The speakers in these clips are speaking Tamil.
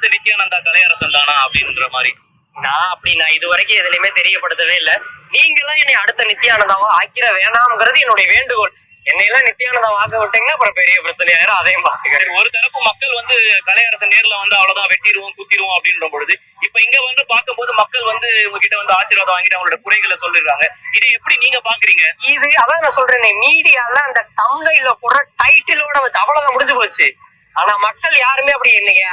அடுத்த நித்யானந்தா கலையரசன் தானா அப்படின்ற மாதிரி. நான் அப்படி நான் இது வரைக்கும் எதுலையுமே தெரியப்படுத்தவே இல்ல. நீங்களாம் என்னை அடுத்த நித்யானந்தாவா ஆக்கிர வேணாம்ங்கிறது என்னுடைய வேண்டுகோள். என்னையெல்லாம் நித்யானந்தா வாக்க விட்டீங்கன்னா அப்புறம் பெரிய பிரச்சனையாயிரும். அதையும் பாத்துக்கிறேன் ஒரு தரப்பு மக்கள் வந்து கலையரசன் நேர்ல வந்து அவ்வளவுதான் வெட்டிடுவோம் குத்திடுவோம் அப்படின்ற பொழுது இப்ப இங்க வந்து பார்க்கும்போது மக்கள் வந்து உங்ககிட்ட வந்து ஆசீர்வாதம் வாங்கிட்டு அவங்களோட குறைகளை சொல்லிடுறாங்க. இதை எப்படி நீங்க பாக்குறீங்க இது அதான் நான் சொல்றேனே மீடியால அந்த தம்னைல போடுற டைட்டிலோட வச்சு அவ்வளவுதான் முடிஞ்சு போச்சு. ஆனா மக்கள் யாருமே அப்படி இன்னைக்கு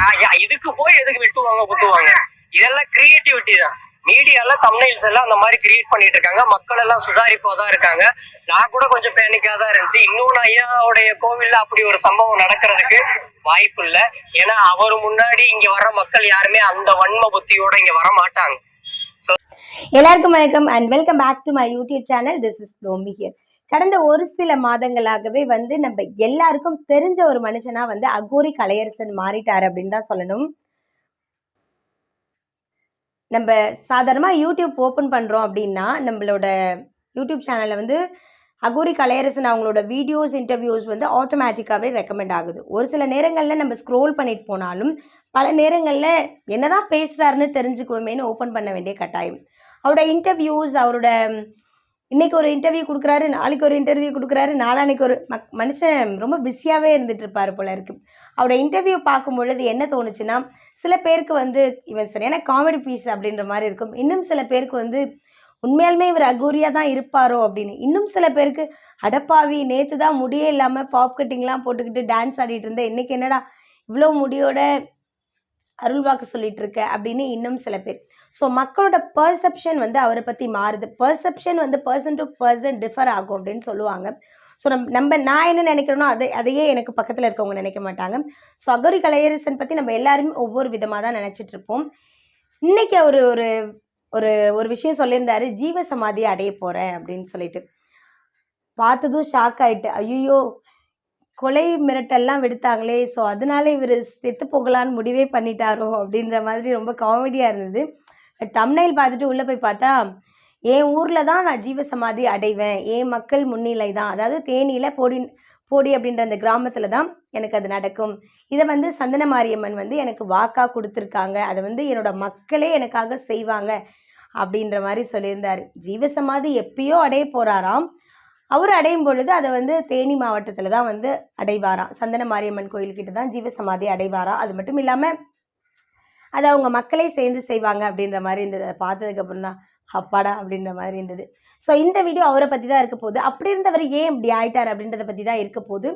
இதுக்கு போய் எதுக்கு வெட்டுவாங்க குத்துவாங்க? இதெல்லாம் கிரியேட்டிவிட்டி தான். மீடியால தம்னைல்ஸ் எல்லாம் அந்த மாதிரி கிரியேட் பண்ணிட்டு இருக்காங்க. மக்கள் எல்லாம் சுதாரிப்பா தான் இருக்காங்க. நான் கூட கொஞ்சம் பேனிக்கா தான் இருந்துச்சு. இன்னொன்னு ஐயாவுடைய கோவில்ல அப்படி ஒரு சம்பவம் நடக்கிறதுக்கு வாய்ப்பு இல்லை. ஏன்னா அவர் முன்னாடி இங்க வர்ற மக்கள் யாருமே அந்த வன்ம புத்தியோட இங்க வர மாட்டாங்க எல்லாருக்கும் வணக்கம் and welcome back to my YouTube channel this is ப்ளோமி here கடந்த ஒரு சில மாதங்களாகவே வந்து நம்ம எல்லாருக்கும் தெரிஞ்ச ஒரு மனுஷனா வந்து அகோரி கலையரசன் மாறிட்டார் அப்படின்னு தான் சொல்லணும். நம்ம சாதாரணமாக யூடியூப் ஓப்பன் பண்ணுறோம் அப்படின்னா நம்மளோட யூடியூப் சேனலில் வந்து அகோரி கலையரசன் அவங்களோட வீடியோஸ் இன்டர்வியூஸ் வந்து ஆட்டோமேட்டிக்காகவே ரெக்கமெண்ட் ஆகுது. ஒரு சில நேரங்களில் நம்ம ஸ்க்ரோல் பண்ணிட்டு போனாலும் பல நேரங்களில் என்ன தான் பேசுகிறாருன்னு தெரிஞ்சுக்குவோமேனு ஓப்பன் பண்ண வேண்டிய கட்டாயம். அவரோட இன்டர்வியூஸ் அவரோட இன்றைக்கி ஒரு இன்டர்வியூ கொடுக்குறாரு நாளைக்கு ஒரு இன்டர்வியூ கொடுக்குறாரு நாளான்னைக்கு ஒரு மக் மனுஷன் ரொம்ப பிஸியாகவே இருந்துட்டு இருப்பார் போல இருக்கு. அவரோட இன்டர்வியூ பார்க்கும் பொழுது என்ன தோணுச்சுன்னா சில பேருக்கு வந்து இவன் சரியான காமெடி பீஸ் அப்படின்ற மாதிரி இருக்கும். இன்னும் சில பேருக்கு வந்து உண்மையாலுமே இவர் அகூரியாக தான் இருப்பாரோ அப்படின்னு. இன்னும் சில பேருக்கு அடப்பாவி நேற்று தான் முடியே இல்லாமல் பாப் கட்டிங்லாம் போட்டுக்கிட்டு டான்ஸ் ஆடிட்டு இருந்தேன் இன்றைக்கி என்னடா இவ்வளோ முடியோட அருள்வாக்கு சொல்லிட்டு இருக்க அப்படின்னு இன்னும் சில பேர். ஸோ மக்களோட பர்செப்ஷன் வந்து அவரை பற்றி மாறுது. பர்செப்ஷன் வந்து பர்சன் டு பர்சன் டிஃபர் ஆகும் அப்படின்னு சொல்லுவாங்க. ஸோ நம் நம்ம நான் என்ன நினைக்கிறேனோ அதை அதையே எனக்கு பக்கத்தில் இருக்கவங்க நினைக்க மாட்டாங்க. ஸோ அகோரி கலையரசன் பற்றி நம்ம எல்லாருமே ஒவ்வொரு விதமாக தான் நினச்சிட்ருப்போம் இன்றைக்கி அவர் ஒரு ஒரு ஒரு விஷயம் சொல்லியிருந்தாரு ஜீவ சமாதி அடைய போகிறேன் அப்படின்னு சொல்லிட்டு. பார்த்ததும் ஷாக் ஆகிட்டு ஐயோ கொலை மிரட்டல்லாம் விடுத்தாங்களே ஸோ அதனால இவர் செத்து போகலான்னு முடிவே பண்ணிட்டாரோ அப்படின்ற மாதிரி ரொம்ப காமெடியாக இருந்தது. தம்னையில் பார்த்துட்டு உள்ளே போய் பார்த்தா என் ஊரில் தான் நான் ஜீவ சமாதி அடைவேன். என் மக்கள் முன்னிலை தான் அதாவது தேனியில் போடி போடி அப்படின்ற அந்த கிராமத்தில் தான் எனக்கு அது நடக்கும். இதை வந்து சந்தன மாரியம்மன் வந்து எனக்கு வாக்காக கொடுத்துருக்காங்க. அதை வந்து என்னோடய மக்களே எனக்காக செய்வாங்க அப்படின்ற மாதிரி சொல்லியிருந்தார். ஜீவசமாதி எப்பயோ அடைய போகிறாராம் அவர் அடையும் பொழுது அதை வந்து தேனி மாவட்டத்தில் தான் வந்து அடைவாராம். சந்தன மாரியம்மன் கோயில்கிட்ட தான் ஜீவசமாதி அடைவாராம். அது மட்டும் இல்லாமல் அதை அவங்க மக்களே சேர்ந்து செய்வாங்க அப்படின்ற மாதிரி இருந்தது. பார்த்ததுக்கப்புறம் தான் அப்பாடா அப்படின்ற மாதிரி இருந்தது. ஸோ இந்த வீடியோ அவரை பற்றி தான் இருக்க போகுது. அப்படி இருந்தவர் ஏன் இப்படி ஆயிட்டார் அப்படின்றத பற்றி தான் இருக்க போகுது.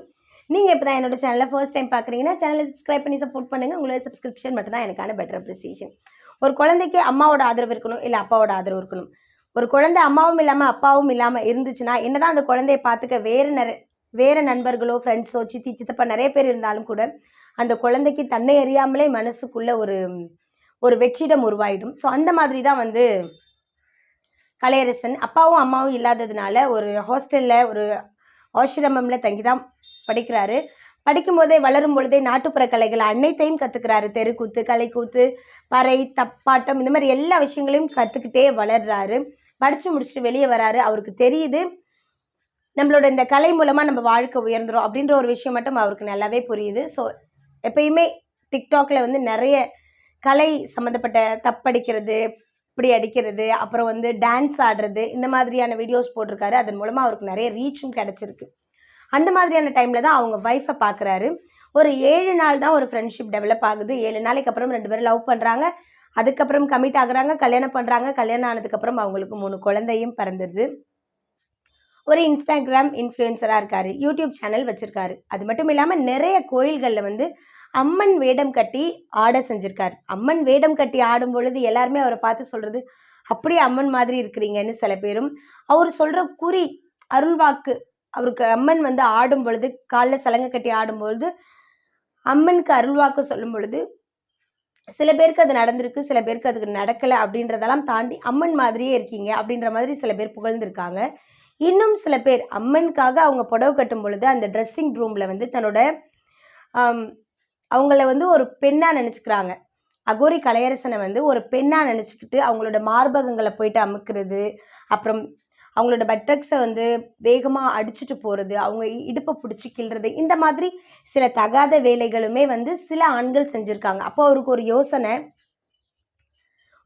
நீங்கள் இப்போ தான் என்னோட சேனலை ஃபர்ஸ்ட் டைம் பார்க்குறீங்கன்னா சேனலை சப்ஸ்கிரைப் பண்ணி சப்போர்ட் பண்ணுங்கள் உங்களோட சப்ஸ்கிரிப்ஷன் மட்டும் தான் எனக்கான பெட்டர் அப்ரிசியேஷன் ஒரு குழந்தைக்கு அம்மாவோட ஆதரவு இருக்கணும் இல்லை அப்பாவோட ஆதரவு இருக்கணும். ஒரு குழந்தை அம்மாவும் இல்லாமல் அப்பாவும் இல்லாமல் இருந்துச்சுன்னா என்னதான் அந்த குழந்தைய பார்த்துக்க வேறு நிறைய வேறு நண்பர்களோ ஃப்ரெண்ட்ஸோ சித்தி சித்தப்பா நிறைய பேர் இருந்தாலும் கூட அந்த குழந்தைக்கு தன்னை அறியாமலே மனசுக்குள்ளே ஒரு ஒரு வெற்றிடம் உருவாயிடும். ஸோ அந்த மாதிரி தான் வந்து கலையரசன் அப்பாவும் அம்மாவும் இல்லாததுனால ஒரு ஹாஸ்டலில் ஒரு ஆசிரமமில் தங்கி தான் படிக்கிறாரு. படிக்கும்போதே வளரும் பொழுதே நாட்டுப்புற கலைகள் அனைத்தையும் கற்றுக்கிறாரு தெருக்கூத்து கலைக்கூத்து பறை தப்பாட்டம் இந்த மாதிரி எல்லா விஷயங்களையும் கற்றுக்கிட்டே வளர்றாரு. படித்து முடிச்சுட்டு வெளியே வராரு. அவருக்கு தெரியுது நம்மளோட இந்த கலை மூலமாக நம்ம வாழ்க்கை உயர்ந்துரும் அப்படின்ற ஒரு விஷயம் மட்டும் அவருக்கு நல்லாவே புரியுது. ஸோ எப்பயுமே டிக்டாக்ல வந்து நிறைய கலை சம்மந்தப்பட்ட தப்படிக்கிறது இப்படி அடிக்கிறது அப்புறம் வந்து டான்ஸ் ஆடுறது இந்த மாதிரியான வீடியோஸ் போட்டிருக்காரு. அதன் மூலமாக அவருக்கு நிறைய ரீச்சும் கிடச்சிருக்கு. அந்த மாதிரியான டைமில் தான் அவங்க ஒய்ஃபை பார்க்குறாரு ஒரு ஏழு நாள் தான் ஒரு ஃப்ரெண்ட்ஷிப் டெவலப் ஆகுது. ஏழு நாளைக்கு அப்புறம் ரெண்டு பேரும் லவ் பண்ணுறாங்க அதுக்கப்புறம் கமிட் ஆகுறாங்க கல்யாணம் பண்ணுறாங்க கல்யாணம் ஆனதுக்கப்புறம் அவங்களுக்கு மூணு குழந்தையும் பிறந்துடுது ஒரு இன்ஸ்டாகிராம் இன்ஃப்ளூயன்சராக இருக்கார். யூடியூப் சேனல் வச்சுருக்காரு. அது மட்டும் இல்லாமல் நிறைய கோயில்களில் வந்து அம்மன் வேடம் கட்டி ஆட செஞ்சுருக்கார். அம்மன் வேடம் கட்டி ஆடும் பொழுது எல்லாருமே அவரை பார்த்து சொல்கிறது அப்படியே அம்மன் மாதிரி இருக்கிறீங்கன்னு சில பேரும். அவர் சொல்கிற குறி அருள்வாக்கு அவருக்கு அம்மன் வந்து ஆடும் பொழுது காலில் சலங்கை கட்டி ஆடும் பொழுது அம்மனுக்கு அருள்வாக்கு சொல்லும் பொழுது சில பேருக்கு அது நடந்திருக்கு சில பேருக்கு அதுக்கு நடக்கலை அப்படின்றதெல்லாம் தாண்டி அம்மன் மாதிரியே இருக்கீங்க அப்படின்ற மாதிரி சில பேர் புகழ்ந்திருக்காங்க. இன்னும் சில பேர் அம்மனுக்காக அவங்க புடவை கட்டும் பொழுது அந்த ட்ரெஸ்ஸிங் ரூமில் வந்து தன்னோட அவங்கள வந்து ஒரு பெண்ணாக நினச்சிக்கிறாங்க. அகோரி கலையரசனை வந்து ஒரு பெண்ணாக நினச்சிக்கிட்டு அவங்களோட மார்பகங்களை போயிட்டு அமுக்கிறது அப்புறம் அவங்களோட பட்டக்ஸை வந்து வேகமாக அடிச்சுட்டு போகிறது அவங்க இடுப்பை பிடிச்சி கிள்றது இந்த மாதிரி சில தகாத வேலைகளுமே வந்து சில ஆண்கள் செஞ்சுருக்காங்க. அப்போ அவருக்கு ஒரு யோசனை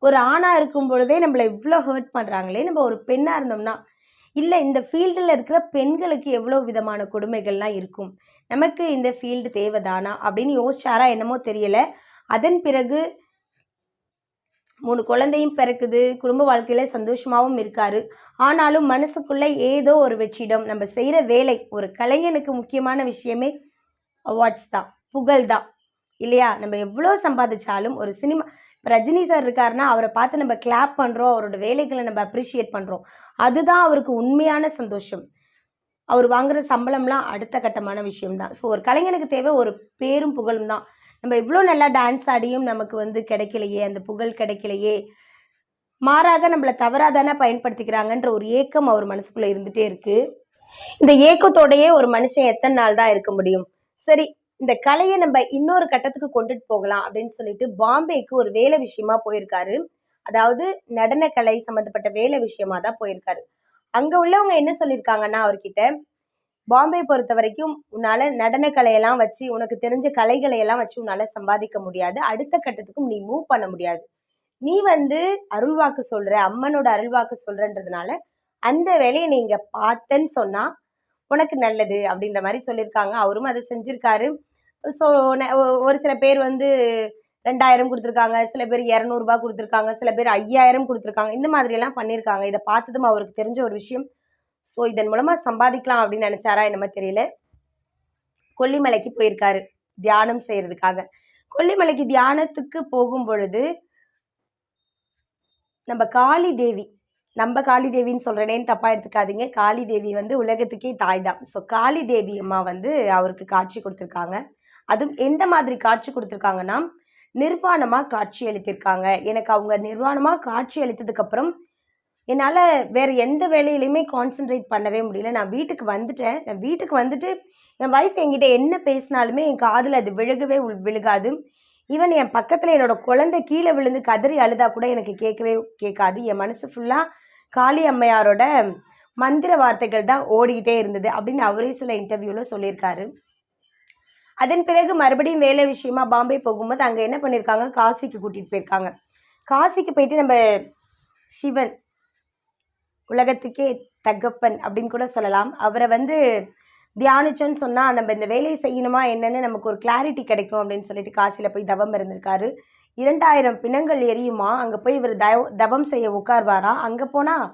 ஒரு ஆணாக இருக்கும் பொழுதே நம்மளை இவ்வளோ ஹர்ட் பண்ணுறாங்களே நம்ம ஒரு பெண்ணாக இருந்தோம்னா இல்லை இந்த ஃபீல்டில் இருக்கிற பெண்களுக்கு எவ்வளோ விதமான கொடுமைகள்லாம் இருக்கும். நமக்கு இந்த ஃபீல்டு தேவைதானா அப்படின்னு யோசிச்சாரா என்னமோ தெரியல. அதன் பிறகு மூணு குழந்தையும் பிறக்குது. குடும்ப வாழ்க்கையில் சந்தோஷமாகவும் இருக்காரு. ஆனாலும் மனசுக்குள்ளே ஏதோ ஒரு வெற்றிடம். நம்ம செய்கிற வேலை ஒரு கலைஞனுக்கு முக்கியமான விஷயமே அவார்ட்ஸ் தான். புகழ் தான். இல்லையா? நம்ம எவ்வளோ சம்பாதிச்சாலும் ஒரு சினிமா இப்போ ரஜினி சார் இருக்காருன்னா அவரை பார்த்து நம்ம கிளாப் பண்ணுறோம் அவரோட வேலைகளை நம்ம அப்ரிஷியேட் பண்ணுறோம் அதுதான் அவருக்கு உண்மையான சந்தோஷம். அவர் வாங்குற சம்பளம்லாம் அடுத்த கட்டமான விஷயம்தான். ஸோ ஒரு கலைஞனுக்கு தேவை ஒரு பேரும் புகழும் தான் நம்ம இவ்வளோ நல்லா டான்ஸ் ஆடியும் நமக்கு வந்து கிடைக்கலையே அந்த புகழ் கிடைக்கலையே. மாறாக நம்மளை தவறாதானே பயன்படுத்திக்கிறாங்கன்ற ஒரு ஏக்கம் அவர் மனசுக்குள்ளே இருந்துகிட்டே இருக்குது இந்த ஏக்கத்தோடையே ஒரு மனுஷன் எத்தனை நாள் தான் இருக்க முடியும்? சரி இந்த கலையை நம்ம இன்னொரு கட்டத்துக்கு கொண்டுட்டு போகலாம் அப்படின்னு சொல்லிட்டு பாம்பேக்கு ஒரு வேலை விஷயமா போயிருக்காரு. அதாவது நடனக்கலை சம்மந்தப்பட்ட வேலை விஷயமா தான் போயிருக்காரு. அங்க உள்ளவங்க என்ன சொல்லியிருக்காங்கன்னா அவர்கிட்ட பாம்பே பொறுத்த வரைக்கும் உன்னால நடனக்கலையெல்லாம் வச்சு உனக்கு தெரிஞ்ச கலைகளை எல்லாம் வச்சு உன்னால சம்பாதிக்க முடியாது. அடுத்த கட்டத்துக்கும் நீ மூவ் பண்ண முடியாது. நீ வந்து அருள்வாக்கு சொல்ற அம்மனோட அருள்வாக்கு சொல்றன்றதுனால அந்த வேலையை நீங்க பார்த்தேன்னு சொன்னா உனக்கு நல்லது. அப்படின்ற மாதிரி சொல்லியிருக்காங்க அவரும் அதை செஞ்சிருக்காரு. ஸோ ஒரு சில பேர் வந்து ரெண்டாயிரம் கொடுத்துருக்காங்க சில பேர் இரநூறுபா கொடுத்துருக்காங்க சில பேர் ஐயாயிரம் கொடுத்துருக்காங்க. இந்த மாதிரியெல்லாம் பண்ணியிருக்காங்க. இதை பார்த்ததும் அவருக்கு தெரிஞ்ச ஒரு விஷயம். ஸோ இதன் மூலமாக சம்பாதிக்கலாம் அப்படின்னு நினச்சாரா என்னமோ தெரியல. கொல்லிமலைக்கு போயிருக்காரு தியானம் செய்கிறதுக்காக கொல்லிமலைக்கு தியானத்துக்கு போகும் பொழுது நம்ம காளி தேவி நம்ம காளி தேவின்னு சொல்கிறேனேன்னு தப்பாக எடுத்துக்காதீங்க. காளி தேவி வந்து உலகத்துக்கே தாய் தான். ஸோ காளி தேவி அம்மா வந்து அவருக்கு காட்சி கொடுத்துருக்காங்க. அதுவும் எந்த மாதிரி காட்சி கொடுத்துருக்காங்கன்னா நிர்வாணமாக காட்சி அளித்திருக்காங்க. எனக்கு அவங்க நிர்வாணமாக காட்சி அளித்ததுக்கப்புறம் என்னால் வேறு எந்த வேலையிலையுமே கான்சென்ட்ரேட் பண்ணவே முடியல. நான் வீட்டுக்கு வந்துட்டேன். நான் வீட்டுக்கு வந்துட்டு என் ஒய்ஃப் என்கிட்ட என்ன பேசினாலுமே என் காதில் அது விழுகவே உள்- விழுகாது. ஈவன் என் பக்கத்தில் என்னோட குழந்தை கீழே விழுந்து கதறி அழுதா கூட எனக்கு கேட்கவே கேட்காது. என் மனசு ஃபுல்லாக காளி அம்மையாரோட மந்திர வார்த்தைகள் தான் ஓடிக்கிட்டே இருந்தது அப்படின்னு அவரே சில இன்டர்வியூவில் சொல்லியிருக்காரு. அதன் பிறகு மறுபடியும் வேலை விஷயமா பாம்பே போகும்போது அங்கே என்ன பண்ணியிருக்காங்க காசிக்கு கூட்டிகிட்டு போயிருக்காங்க. காசிக்கு போயிட்டு நம்ம சிவன் உலகத்துக்கே தகப்பன் அப்படின்னு கூட சொல்லலாம். அவரை வந்து தியானிச்சோன்னு சொன்னால் நம்ம இந்த வேலையை செய்யணுமா என்னென்னு நமக்கு ஒரு கிளாரிட்டி கிடைக்கும் அப்படின்னு சொல்லிட்டு காசியில் போய் தவம் இருந்திருக்காரு. இரண்டாயிரம் பிணங்கள் எரியுமா? அங்கே போய் இவர் தவ தவம் செய்ய உட்கார்வாராம் அங்கே போனால்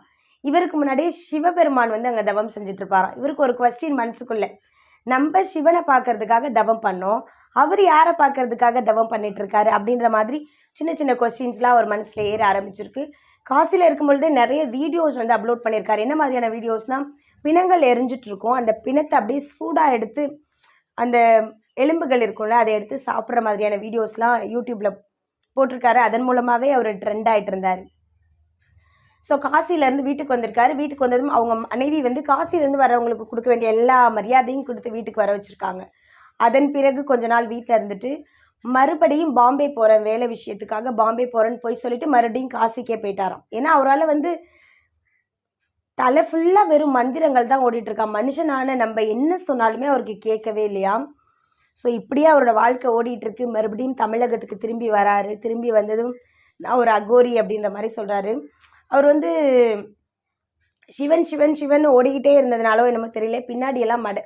இவருக்கு முன்னாடியே சிவபெருமான் வந்து அங்கே தவம் செஞ்சுட்டு இருப்பாராம். இவருக்கு ஒரு கொஸ்டின் மனசுக்குள்ளே. நம்ம சிவனை பார்க்கறதுக்காக தவம் பண்ணோம். அவர் யாரை பார்க்கறதுக்காக தவம் பண்ணிட்டு இருக்காரு அப்படின்ற மாதிரி சின்ன சின்ன கொஸ்டின்ஸ்லாம் அவர் மனசில் ஏற ஆரம்பிச்சிருக்கு. காசியில் இருக்கும் பொழுது நிறைய வீடியோஸ் வந்து அப்லோட் பண்ணியிருக்காரு என்ன மாதிரியான வீடியோஸ்னால் பிணங்கள் எரிஞ்சிட்ருக்கோம். அந்த பிணத்தை அப்படியே சூடாக எடுத்து அந்த எலும்புகள் இருக்கும்ல அதை எடுத்து சாப்பிட்ற மாதிரியான வீடியோஸ்லாம் யூடியூப்பில் போட்டிருக்காரு. அதன் மூலமாகவே அவர் ட்ரெண்ட் ஆகிட்டு இருந்தார் ஸோ காசிலேருந்து வீட்டுக்கு வந்திருக்காரு. வீட்டுக்கு வந்ததும் அவங்க மனைவி வந்து காசிலேருந்து வரவங்களுக்கு கொடுக்க வேண்டிய எல்லா மரியாதையும் கொடுத்து வீட்டுக்கு வர வச்சுருக்காங்க. அதன் பிறகு கொஞ்ச நாள் வீட்டில் இருந்துட்டு மறுபடியும் பாம்பே போகிறேன் வேலை விஷயத்துக்காக பாம்பே போகிறேன்னு போய் சொல்லிட்டு மறுபடியும் காசிக்கே போயிட்டாராம். ஏன்னா அவரால் வந்து தலை ஃபுல்லாக வெறும் மந்திரங்கள் தான் ஓடிட்டு மனுஷனான நம்ம என்ன சொன்னாலுமே அவருக்கு கேட்கவே இல்லையா? ஸோ இப்படியே அவரோட வாழ்க்கை ஓடிட்டுருக்கு. மறுபடியும் தமிழகத்துக்கு திரும்பி வராரு. திரும்பி வந்ததும் நான் ஒரு அகோரி அப்படின்ற மாதிரி சொல்கிறாரு அவர் வந்து சிவன் சிவன் சிவன் ஓடிக்கிட்டே இருந்ததுனாலோ என்னமோ தெரியல. பின்னாடியெல்லாம் மட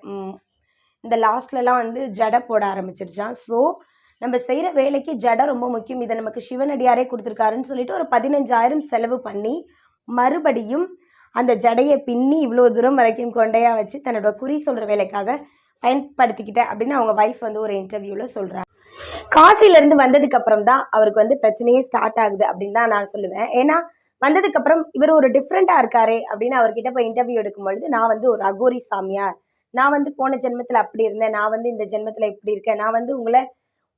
இந்த லாஸ்ட்லலாம் வந்து ஜடை போட ஆரம்பிச்சிருச்சான் ஸோ நம்ம செய்கிற வேலைக்கு ஜடை ரொம்ப முக்கியம். இதை நமக்கு சிவனடியாரே கொடுத்துருக்காருன்னு சொல்லிட்டு ஒரு பதினஞ்சாயிரம் செலவு பண்ணி மறுபடியும் அந்த ஜடையை பின்னி இவ்வளோ தூரம் வரைக்கும் கொண்டையாக வச்சு தன்னோட குறி சொல்கிற வேலைக்காக பயன்படுத்திக்கிட்டேன் அப்படின்னு அவங்க ஒய்ஃப் வந்து ஒரு இன்டர்வியூவில் சொல்கிறாங்க காசிலேருந்து வந்ததுக்கப்புறம் தான் அவருக்கு வந்து பிரச்சனையே ஸ்டார்ட் ஆகுது அப்படின்னு தான் நான் சொல்லுவேன். ஏன்னா வந்ததுக்கு அப்புறம் இவர் ஒரு டிஃப்ரெண்ட்டாக இருக்காரு அப்படின்னு அவர்கிட்ட போய் இன்டர்வியூ எடுக்கும் பொழுது நான் வந்து ஒரு அகோரி சாமியார். நான் வந்து போன ஜென்மத்தில் அப்படி இருந்தேன். நான் வந்து இந்த ஜென்மத்தில் இப்படி இருக்கேன். நான் வந்து உங்களை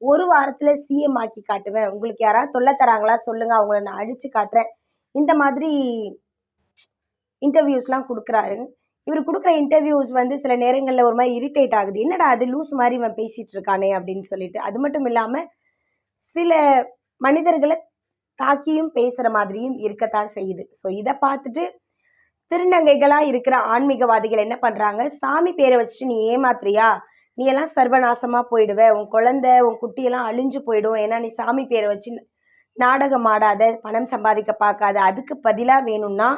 ஒரு வாரத்தில் சிஎம் ஆக்கி காட்டுவேன். உங்களுக்கு யாராவது தொல்லை தராங்களா சொல்லுங்க. அவங்கள நான் அழிச்சு காட்டுறேன். இந்த மாதிரி இன்டர்வியூஸ்லாம் கொடுக்குறாரு. இவர் கொடுக்குற இன்டர்வியூஸ் வந்து சில நேரங்களில் ஒரு மாதிரி இரிட்டேட் ஆகுது. என்னடா அது லூஸ் மாதிரி இவன் பேசிகிட்டு இருக்கானே அப்படின்னு சொல்லிட்டு. அது மட்டும் இல்லாமல் சில மனிதர்களை தாக்கியும் பேசுகிற மாதிரியும் இருக்கத்தான் செய்யுது. ஸோ இதை பார்த்துட்டு திருநங்கைகளாக இருக்கிற ஆன்மீகவாதிகள் என்ன பண்ணுறாங்க சாமி பேரை வச்சுட்டு நீ ஏமாத்துறியா? நீ எல்லாம் சர்வநாசமாக போயிடுவ. உன் குழந்தை உன் குட்டியெல்லாம் அழிஞ்சு போயிடும். ஏன்னா நீ சாமி பேரை வச்சு நாடகம் ஆடாத பணம் சம்பாதிக்க பார்க்காத. அதுக்கு பதிலாக வேணும்னா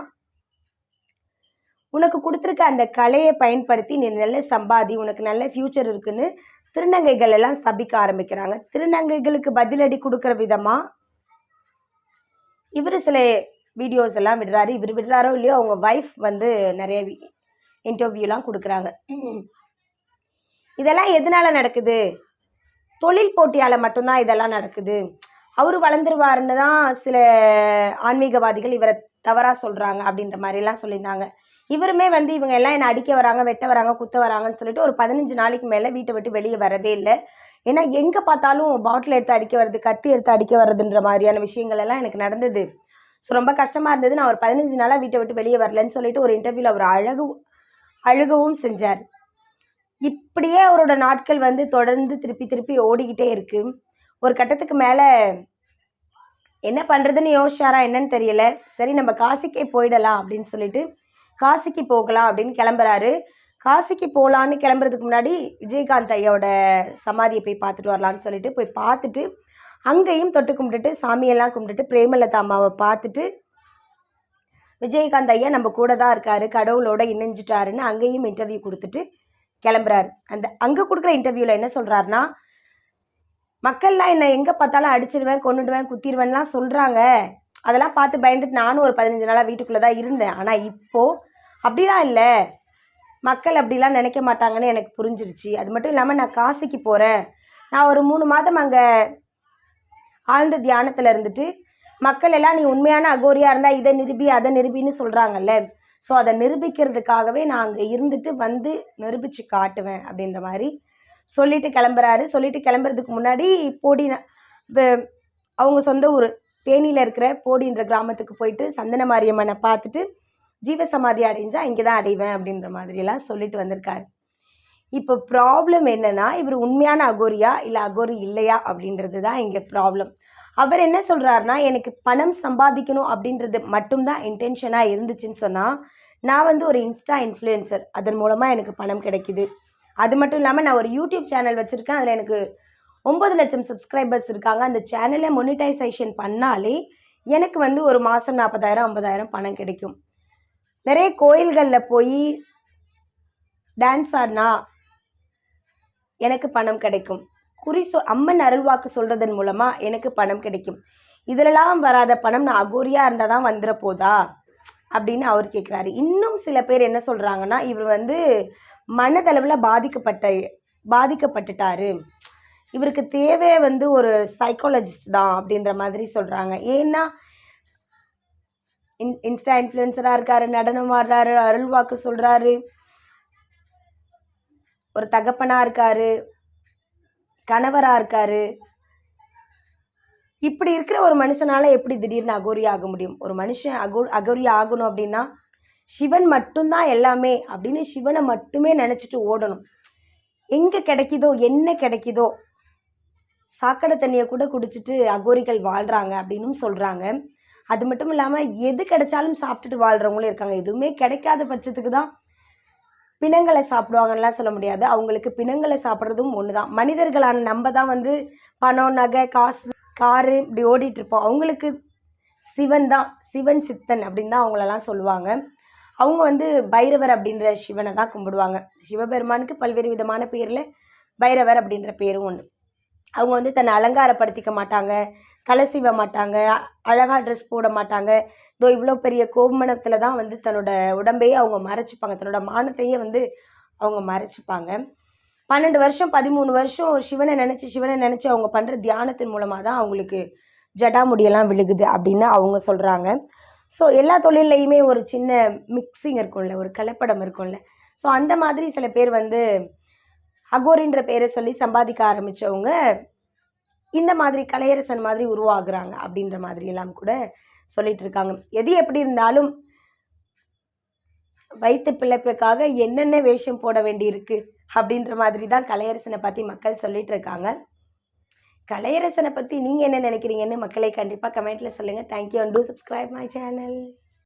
உனக்கு கொடுத்துருக்க அந்த கலையை பயன்படுத்தி நீ நல்ல சம்பாதி. உனக்கு நல்ல ஃப்யூச்சர் இருக்குன்னு திருநங்கைகள் எல்லாம் சபிக்க ஆரம்பிக்கிறாங்க. திருநங்கைகளுக்கு பதிலடி கொடுக்குற விதமாக இவர் சில வீடியோஸ் எல்லாம் விடுறாரு. இவர் விடுறாரோ இல்லையோ அவங்க ஒய்ஃப் வந்து நிறைய இன்டர்வியூலாம் கொடுக்குறாங்க. இதெல்லாம் எதனால் நடக்குது? தொழில் போட்டியால் மட்டும்தான் இதெல்லாம் நடக்குது. அவர் வளர்ந்துருவாருன்னு தான் சில ஆன்மீகவாதிகள் இவரை தவறாக சொல்கிறாங்க அப்படின்ற மாதிரிலாம் சொல்லியிருந்தாங்க. இவருமே வந்து இவங்க எல்லாம் என்னை அடிக்க வராங்க வெட்ட வராங்க குத்த வராங்கன்னு சொல்லிட்டு ஒரு பதினஞ்சு நாளைக்கு மேலே வீட்டை விட்டு வெளியே வரவே இல்லை. ஏன்னா எங்கே பார்த்தாலும் பாட்டில் எடுத்து அடிக்க வர்றது கத்தி எடுத்து அடிக்க வர்றதுன்ற மாதிரியான விஷயங்கள் எல்லாம் எனக்கு நடந்தது. ஸோ ரொம்ப கஷ்டமாக இருந்தது. நான் ஒரு பதினஞ்சு நாளாக வீட்டை விட்டு வெளியே வரலன்னு சொல்லிட்டு ஒரு இன்டர்வியூவில் அவர் அழகு அழுகவும் செஞ்சார். இப்படியே அவரோட நாட்கள் வந்து தொடர்ந்து திருப்பி திருப்பி ஓடிக்கிட்டே இருக்கு. ஒரு கட்டத்துக்கு மேலே என்ன பண்ணுறதுன்னு யோசிச்சாரா என்னன்னு தெரியல. சரி நம்ம காசிக்கே போயிடலாம் அப்படின்னு சொல்லிட்டு காசிக்கு போகலாம் அப்படின்னு கிளம்புறாரு. காசிக்கு போகலான்னு கிளம்புறதுக்கு முன்னாடி விஜயகாந்த் ஐயாவோட சமாதியை போய் பார்த்துட்டு வரலான்னு சொல்லிட்டு போய் பார்த்துட்டு அங்கேயும் தொட்டு கும்பிட்டுட்டு சாமியெல்லாம் கும்பிட்டுட்டு பிரேமலதா அம்மாவை பார்த்துட்டு விஜயகாந்த் ஐயா நம்ம கூட தான் இருக்காரு கடவுளோட இணைஞ்சிட்டாருன்னு அங்கேயும் இன்டர்வியூ கொடுத்துட்டு கிளம்புறாரு. அந்த அங்கே கொடுக்குற இன்டர்வியூவில் என்ன சொல்கிறாருன்னா மக்கள்லாம் என்னை எங்கே பார்த்தாலும் அடிச்சிடுவேன் கொண்டுடுவேன் குத்திடுவேன்லாம் சொல்கிறாங்க அதெல்லாம் பார்த்து பயந்துட்டு நானும் ஒரு பதினஞ்சு நாளாக வீட்டுக்குள்ளே தான் இருந்தேன். ஆனால் இப்போது அப்படிலாம் இல்லை. மக்கள் அப்படிலாம் நினைக்க மாட்டாங்கன்னு எனக்கு புரிஞ்சிருச்சு. அது மட்டும் இல்லாமல் நான் காசிக்கு போகிறேன் நான் ஒரு மூணு மாதம் அங்கே ஆழ்ந்த தியானத்தில் இருந்துட்டு மக்கள் எல்லாம் நீ உண்மையான அகோரியாக இருந்தால் இதை நிரூபி அதை நிரூபின்னு சொல்கிறாங்கல்ல ஸோ அதை நிரூபிக்கிறதுக்காகவே நான் அங்கே இருந்துட்டு வந்து நிரூபித்து காட்டுவேன் அப்படின்ற மாதிரி சொல்லிட்டு கிளம்புறாரு. சொல்லிட்டு கிளம்புறதுக்கு முன்னாடி போடி அவங்க சொந்த ஊர் தேனியில் இருக்கிற போடின்ற கிராமத்துக்கு போயிட்டு சந்தன மாரியம்மனை பார்த்துட்டு ஜீவசமாதி அடைஞ்சால் இங்கே தான் அடைவேன் அப்படின்ற மாதிரிலாம் சொல்லிட்டு வந்திருக்காரு. இப்போ ப்ராப்ளம் என்னென்னா இவர் உண்மையான அகோரியா இல்லை அகோரி இல்லையா அப்படின்றது தான் இங்கே ப்ராப்ளம் அவர் என்ன சொல்கிறாருன்னா எனக்கு பணம் சம்பாதிக்கணும் அப்படின்றது மட்டும்தான் இன்டென்ஷனாக இருந்துச்சுன்னு சொன்னால் நான் வந்து ஒரு இன்ஸ்டா இன்ஃப்ளூயன்சர் அதன் மூலமாக எனக்கு பணம் கிடைக்குது. அது மட்டும் இல்லாமல் நான் ஒரு யூடியூப் சேனல் வச்சுருக்கேன் அதில் எனக்கு ஒம்பது லட்சம் சப்ஸ்கிரைபர்ஸ் இருக்காங்க. அந்த சேனலை மொனிடைசேஷன் பண்ணாலே எனக்கு வந்து ஒரு மாதம் நாற்பதாயிரம் ஐம்பதாயிரம் பணம் கிடைக்கும். நிறைய கோயில்களில் போய் டான்ஸ் ஆடினா எனக்கு பணம் கிடைக்கும். குறி சொ அம்மன் அருள்வாக்கு சொல்கிறதன் மூலமாக எனக்கு பணம் கிடைக்கும். இதிலெல்லாம் வராத பணம் நான் அகோரியாக இருந்தால் தான் வந்துட போதா? அப்படின்னு அவர் கேட்குறாரு இன்னும் சில பேர் என்ன சொல்கிறாங்கன்னா இவர் வந்து மனதளவில் பாதிக்கப்பட்ட பாதிக்கப்பட்டுட்டாரு. இவருக்கு தேவை வந்து ஒரு சைக்காலஜிஸ்ட் தான் அப்படின்ற மாதிரி சொல்கிறாங்க ஏன்னா இன் இன்ஸ்டா இன்ஃப்ளூயன்சராக இருக்காரு நடனம் ஆடுறாரு அருள்வாக்கு சொல்கிறாரு ஒரு தகப்பனாக இருக்காரு கணவராக இருக்காரு. இப்படி இருக்கிற ஒரு மனுஷனால் எப்படி திடீர்னு அகோரி ஆக முடியும்? ஒரு மனுஷன் அகோ அகோரி ஆகணும் அப்படின்னா சிவன் மட்டும்தான் எல்லாமே அப்படின்னு சிவனை மட்டுமே நினச்சிட்டு ஓடணும். எங்கே கிடைக்குதோ என்ன கிடைக்குதோ சாக்கடை தண்ணியை கூட குடிச்சிட்டு அகோரிகள் வாழ்கிறாங்க அப்படின்னும் சொல்கிறாங்க அது மட்டும் இல்லாமல் எது கிடைச்சாலும் சாப்பிட்டுட்டு வாழ்கிறவங்களும் இருக்காங்க. எதுவுமே கிடைக்காத பட்சத்துக்கு தான் பிணங்களை சாப்பிடுவாங்கலாம் சொல்ல முடியாது. அவங்களுக்கு பிணங்களை சாப்பிட்றதும் ஒன்று தான் மனிதர்களான நம்ம தான் வந்து பணம் நகை காசு காரு இப்படி ஓடிட்டுருப்போம் அவங்களுக்கு சிவன் தான் சிவன் சித்தன் அப்படின்னு தான் அவங்களெல்லாம் சொல்லுவாங்க. அவங்க வந்து பைரவர் அப்படின்ற சிவனை தான் கும்பிடுவாங்க. சிவபெருமானுக்கு பல்வேறு விதமான பேரில் பைரவர் அப்படின்ற பேரும் ஒன்று அவங்க வந்து தன்னை அலங்காரப்படுத்திக்க மாட்டாங்க தலை சீவ மாட்டாங்க அழகாக ட்ரெஸ் போட மாட்டாங்க. இதோ இவ்வளோ பெரிய கோமணத்தில் தான் வந்து தன்னோட உடம்பையே அவங்க மறைச்சிப்பாங்க. தன்னோட மானத்தையே வந்து அவங்க மறைச்சிப்பாங்க. பன்னெண்டு வருஷம் பதிமூணு வருஷம் சிவனை நினச்சி சிவனை நினச்சி அவங்க பண்ணுற தியானத்தின் மூலமாக தான் அவங்களுக்கு ஜடாமுடியெல்லாம் விழுகுது அப்படின்னு அவங்க சொல்கிறாங்க ஸோ எல்லா தொழில்லையுமே ஒரு சின்ன மிக்சிங் இருக்கும்ல ஒரு கலப்படம் இருக்கும்ல. ஸோ அந்த மாதிரி சில பேர் வந்து அகோரின்ற பேரை சொல்லி சம்பாதிக்க ஆரம்பித்தவங்க இந்த மாதிரி கலையரசன் மாதிரி உருவாகுறாங்க அப்படின்ற மாதிரி எல்லாம் கூட சொல்லிட்டு இருக்காங்க. எது எப்படி இருந்தாலும் வயிற்று பிழைப்புக்காக என்னென்ன வேஷம் போட வேண்டியிருக்கு அப்படின்ற மாதிரி தான் கலையரசனை பற்றி மக்கள் சொல்லிட்டு இருக்காங்க. கலையரசனை பற்றி நீங்கள் என்ன நினைக்கிறீங்கன்னு மக்களை கண்டிப்பாக கமெண்ட்டில் சொல்லுங்கள் thank you and do subscribe my channel